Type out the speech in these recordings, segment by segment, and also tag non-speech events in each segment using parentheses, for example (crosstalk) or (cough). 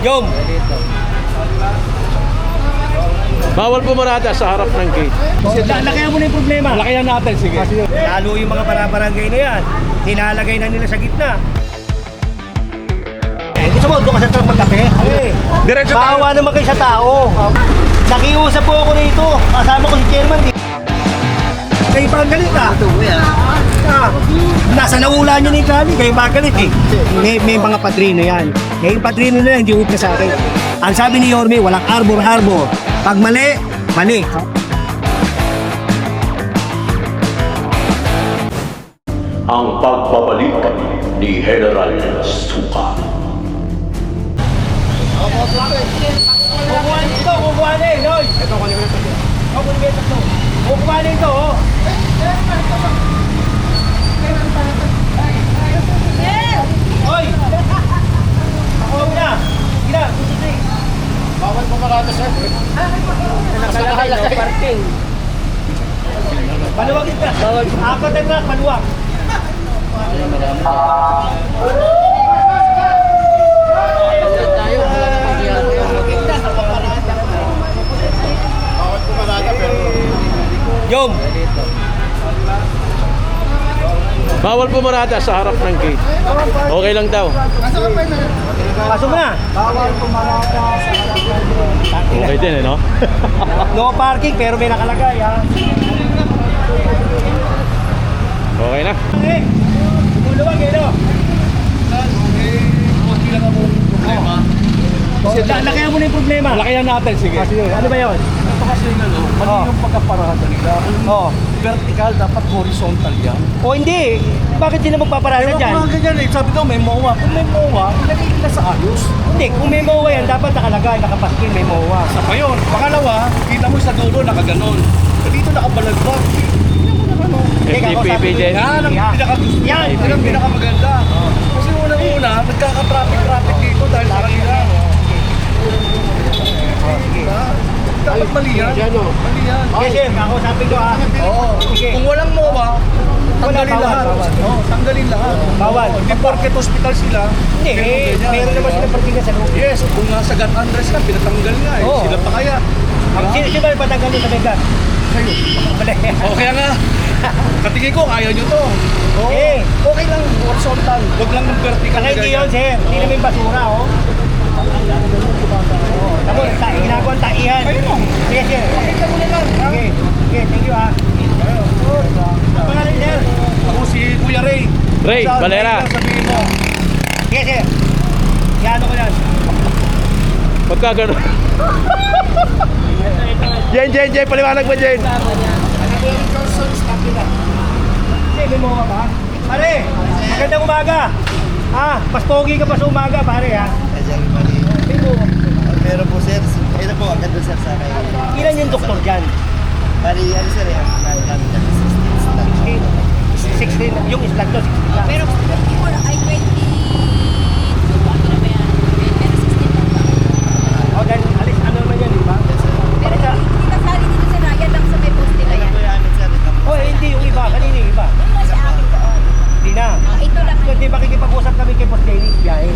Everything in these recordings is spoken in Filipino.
Yom! Bawal pumarada sa harap ng gate. La- Lakayan mo na yung problema. Lakayan natin, sige. Lalo yung mga parabarangay na yan, tinalagay na nila sa gitna. Eh, gusto mo, doon ka sa truck magkape? Eh, Diretso tayo. bawa naman kayo sa tao. Nakiusap po ako rito. Kasama ko si chairman. Di. Kayo pa ang galit ah. Ah, nasa naula niya ni Kali, kayo pa ang galit eh. May, may mga padrino yan. May yung padrino na yan, hindi upna sa akin. Ang sabi ni Yorme, walang arbor-arbor. Pag mali, mali. ang pagbabalik ni General Suka. Kukuha nito, kukuha na eh, Loy. Ito, kukuha nito. Kukuha nito. Kukuha nito, oh. Hoy! Ako na. Sige na, susunod. Bawal pumarada, sir. Nakalakay no parking. Maluwag ito. Bawal. Apat na truck, maluwag. Yom! Bawal pumarada sa harap ng gate. Okay lang daw. Pasok mo na. Okay din eh, no? (laughs) No parking pero may nakalagay ha. Okay na. Eh no. La- Lakayan mo na yung problema. Lakayan natin, sige. Ano ba yun? Ito kasi yung ano, mali Oh. yung pagkaparada nila. Oo. vertical, dapat horizontal yan. O hindi. Bakit sila magpaparada Pero dyan? mga ganyan eh, sabi daw may MOA. Kung may MOA, ilagay nila sa ayos. Hindi. Kung may MOA yan, dapat nakalagay, nakapaskin, may MOA. Sa pa yun. Pangalawa, kita mo sa dulo, nakaganon. Dito nakabalagbag. Tingnan mo naman oh. Teka, ako sabi ko-. Yan ang pinakagusto. Yan. Yan ang pinakamaganda. Kasi unang-una, nagkaka-traffic-traffic dito dahil sa kanila. Diba? Dapat mali yan. Mali yan. Sige, sabi ko ha. Oo. Sige. Kung walang MOA, tanggalin bawal, lahat. bawal. Oo, tanggalin lahat. Bawal. Hindi porket hospital sila. Hindi, eh, ganyan, meron naman diba? sila parkingan sa loob. Yes, kung nasa Gat Andres ka, pinatanggal nga eh. Oo. Sila pa kaya. Ang sino sino ba yung patanggal sa Vegas? Kayo. Mali. O kaya nga, (laughs) katingin ko, kaya nyo to. Oo. Eh. Okay lang, horizontal. Huwag lang ng vertical. Saka na hindi ganyan. yun, sir. Hindi yung basura, oh. Oh, Tapos, ta ginagawa ang taihan. Sige, sir. Pakita mo na lang. ha? Sige, sige, thank you, ah. Ang pangalan? Ako si Kuya Ray. Ray, Valera. Sabihin mo. Sige, sir. Yan ko yan. Pagka gano'n. (laughs) Jen, Jen, Jen, paliwanag mo, Jen. Sige, may mga ba? Pare, magandang umaga. Ah, mas pogi ka pa sa umaga, pare, ha? Meron po sir, ito po agad doon sir sa kay Ilan yung doktor dyan? Bali, ano sir, eh, ang namin dyan, 16 lang. 16, yung islat to, 16 lang. Pero 24 ay 20. Ano na ba yan? Pero 16 lang ba? O, dahil, alis, ano naman yan, di ba? Pero hindi kasali dito sa Ryan lang sa may poste na yan. yung amin. Oh, hindi, yung iba, kanina yung iba. Lang sa akin doon. Hindi na. Ah, ito lang. So, di ba kikipag-usap kami kay Boss Dennis biyahe?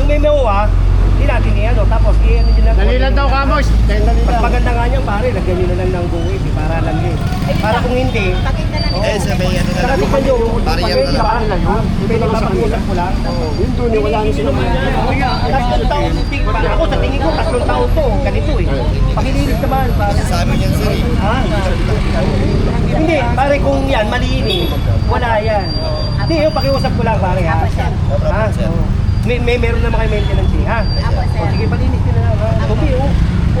Yung may mewa, hindi natin ni ano, tapos i-ano nyo lang. Dali lang daw kamos. Mas maganda nga niyang pare, lagyan nyo na lang ng buwit, eh, para lang yun. Para kung hindi, Pakita na Oo. Eh, sir, may ano na saka lang. tingnan nyo, Barrier pwede na ba? lang. Pwede ba mag-usap ko lang? Yun doon, wala nyo sila. Tatlong taon, ting- ako sa tingin ko, tatlong taon to, ganito eh. Pakilinis naman, pare. Sa amin yan sir, eh. Ha? Hindi, pare kung yan, malinis, wala yan. Hindi, yung pakiusap ko lang, pare ha. Ha? sir. Oo. May, may meron naman kayo maintenance eh, ha? Apo, sir. O, sige, palinis nyo na lang, ha? Tubi, oh.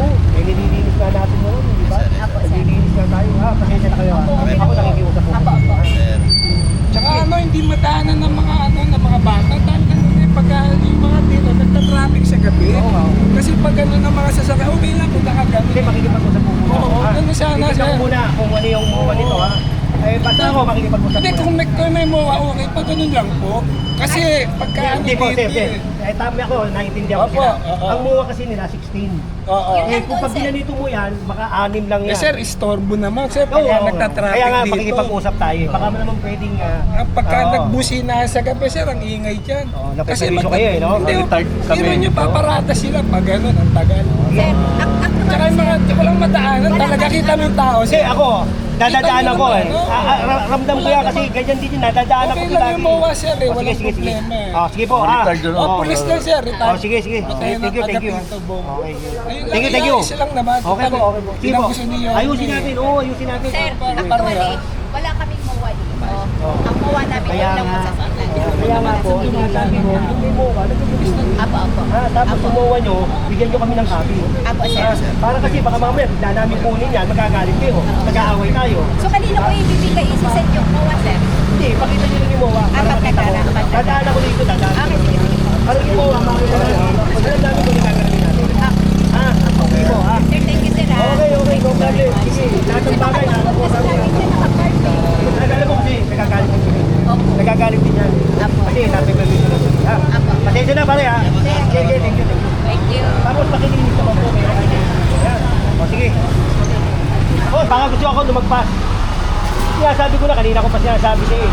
Oh, may nililinis nga natin mo, di ba? Apo, sir. Nililinis nga tayo, ha? Pasensya na kayo, ha? Ako nakikiusap po. Apo, apo. Tsaka ano, hindi madaanan ng mga ano, ng mga bata. Dahil ganun eh, pagka yung mga dito, nagta-traffic sa gabi. Oo, nga. Kasi pag ano ng mga sasakyan, okay lang kung nakagabi. Hindi, makikipag-usap po muna. Oo, ha? ganun sana, sir. muna kung ano yung mga nito, ha? Eh, basta ako makikipag-usap Hindi, kung may, kung may MOA, okay pa ganun lang po. Kasi pagka ano Hindi po, sir, dito sir. eh. Eh, tama ako, naiintindihan ko Opo, sila. oo. Ang MUA kasi nila, 16. Oo. Eh, kung pag ginanito mo yan, baka anim lang yan. Eh sir, istorbo naman. Sir, Oo, pagka oo, nagtatraffic Kaya nga, dito. makikipag-usap tayo. eh. Baka naman pwedeng... ah, Ang pagka oo. nagbusina sa gabi, sir, ang ingay dyan. Oo, napaservisyo kayo eh, no? Hindi, Retard kami. Hindi nyo paparada sila pag gano'n, ang tagal. Sir, ak ak Tsaka yung mga walang madaanan, talaga kita mo yung tao. Kasi ako, dadadaan ako eh. Ah, ah, ra- ramdam ko yan kasi ganyan din yun, nadadaan ako Okay lang yung MOA, sir, eh. Oh, sige, Walang sige, sige. problema eh. Oh, sige po, ah. Retired yun, Oh, Oo. police lang sir. Oh, sige, sige. Patay Thank you, thank you. Okay. Thank you, lang, thank you. ayusin lang naman. Okay po, okay po. Sige Hindi po. niyo. Ayusin natin, oo, ayusin natin. Sir, actually, wala kaming MOA dito. Ang MOA namin Kaya lang nga. sa. Kaya nga po, sinasabi mo, yung may MOA, Ah, tapos Apo. MOA nyo, bigyan nyo kami ng copy. Apo, sir. Ah, para kasi baka mamaya, bigla namin kunin yan, magagalit kayo, nag-aaway tayo. So, kanina ko ibibigay isi-send yung MOA, sir. Hindi, pakita nyo yung MOA. Ko. apat na Dadaan ako dito, dadaan. Okay, sige, sige. Para yung MOA, natin. Pag alam namin kung nagagawin natin. Ah, Ah, okay po, ah. Sir, thank you, sir. ah. Okay, okay, no problem. Sige, lahat ng bagay namin sir naka-birthday. Nagagalit mo kasi, nagagalit. Opo. Nagagalit din yan. Kasi natin na. Ha? Apo. Pasensya na pare ha. Sige, sige, thank you, thank you. Thank you. Tapos pakilinis naman po kayo. Ayan. O sige. Oh, baka gusto ako lumagpas. Kaya sabi ko na, kanina ko pa sinasabi siya eh.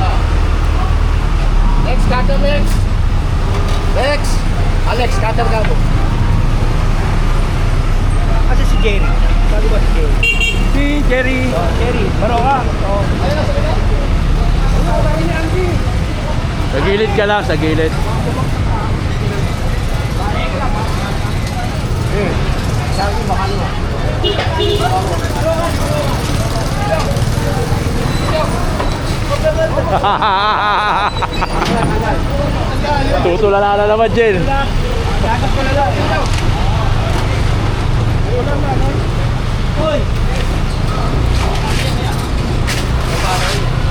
Next, cutter, next. Next. Alex, cutter ka mo. Kasi si Jerry. Sabi ko si Jerry. Si Jerry. Oh, Jerry, baro ka. Oh. Sa gilid ka lang, sa gilid. (laughs) Tutulala na naman, Jen. Uy!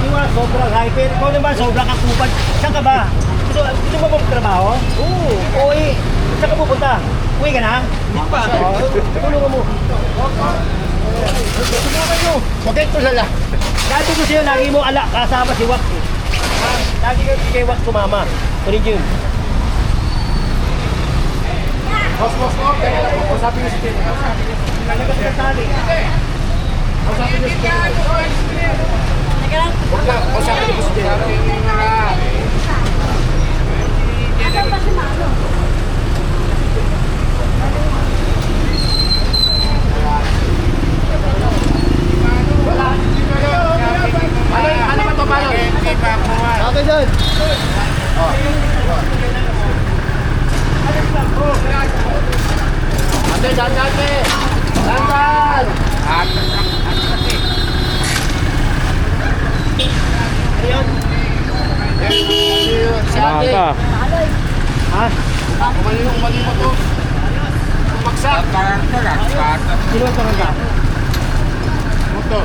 Iwa, sobrang hyper. Ikaw naman, sobrang kakupad. Saan ka ba? Gusto, gusto mo ba magtrabaho? Oo. Oo eh. Saan ka pupunta? Uwi ka na? Hindi pa. Tulungan mo. Tulungan mo. Huwag kayong tulala. Dati ko sa'yo, lagi mo ala, kasama si Wax eh. Ah, Lagi si kay Wax sumama. Kunin yun. Boss, boss, boss. Teka lang po. Usapin niyo si Ken. Lalagas ka tali. Usapin niyo si lang. Huwag lang. Usapin niyo si Ken. Asan ba si Mano? Ano, ano ba ito, Paolo? Okay, doon. Ate, dandan, ate. Dandan. Ayun. Si ate. Ha? Umali mo, umali mo to. Pumaksak. Sino ka nga? Motor.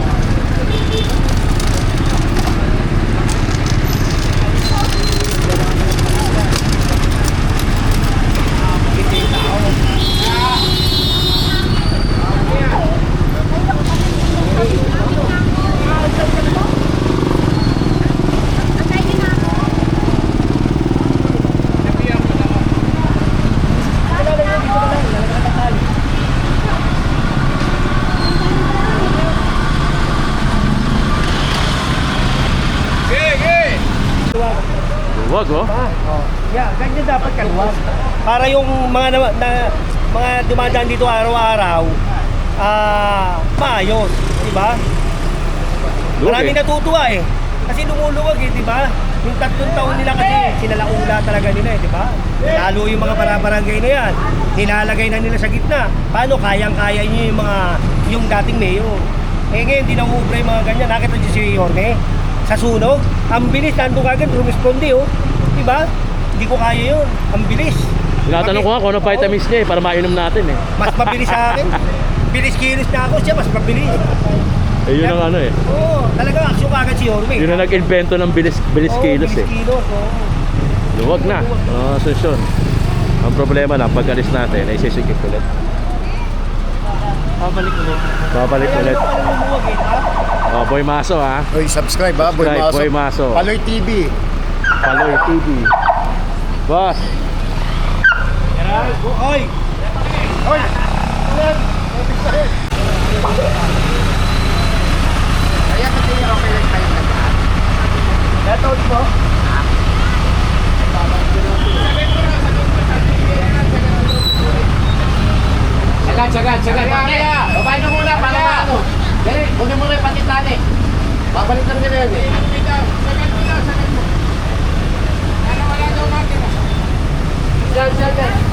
Huwag, oh. Ah, oh. Yeah, ganyan dapat kaluwag. Para yung mga na, na mga dumadaan dito araw-araw, ah, maayos, di ba? Maraming natutuwa eh. Kasi lumuluwag eh, di ba? Yung tatlong taon nila kasi, sinalaula talaga nila eh, di ba? Lalo yung mga parabarangay na yan, nilalagay na nila sa gitna. Paano kayang-kaya nyo yung mga, yung dating mayor? Eh ngayon, di na uubra yung mga ganyan. Nakita nyo si Yorme? Sa sunog, ang bilis, nandun kagad, rumisponde oh. Di ba? Hindi ko kaya yun. Ang bilis. Tinatanong ko nga kung ano vitamins niya eh, para mainom natin eh. Mas mabilis sa akin. (laughs) Bilis kilos na ako siya, mas mabilis. Eh, yun ang ano eh. Oo, talagang aksyon kagad si Yorme. Yun ang nag-invento ng bilis, bilis Oo, kilos eh. bilis kilos, oo. Luwag na. Oh, Asunsyon. Ang problema na, pag alis natin, ay sisikip ulit. Babalik ulit. Babalik ulit. Lumuwag eh, ha? Oh, Boy Maso ha. Oy, subscribe ha, Boy Subscribe, Maso. Boy Maso. Paloy TV. Paloy TV. Boss. Oy! Oy! Kaya kasi okay lang kayo nag Shoutout mo? Sagad, sagad, sagad. Kaya, babae na muna para maano. Dali, kunin mo na yung patitan eh. Babalik na rin yan eh. Diyan, diyan, diyan.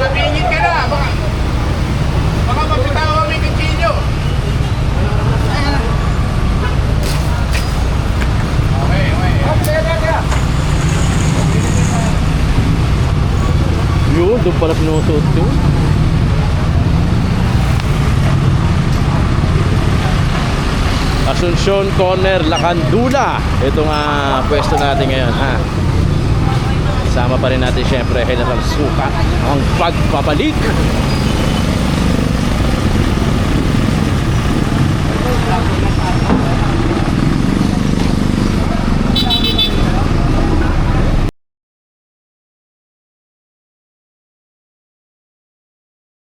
Sabingit ka na, baka, baka mapitawa kami kutsilyo. Okay, okay. Yun, doon pala pinusuot yun. Asunsyon Corner, Lacandula. Ito nga pwesto natin ngayon, ha. Sama pa rin natin syempre General Suka ang pagbabalik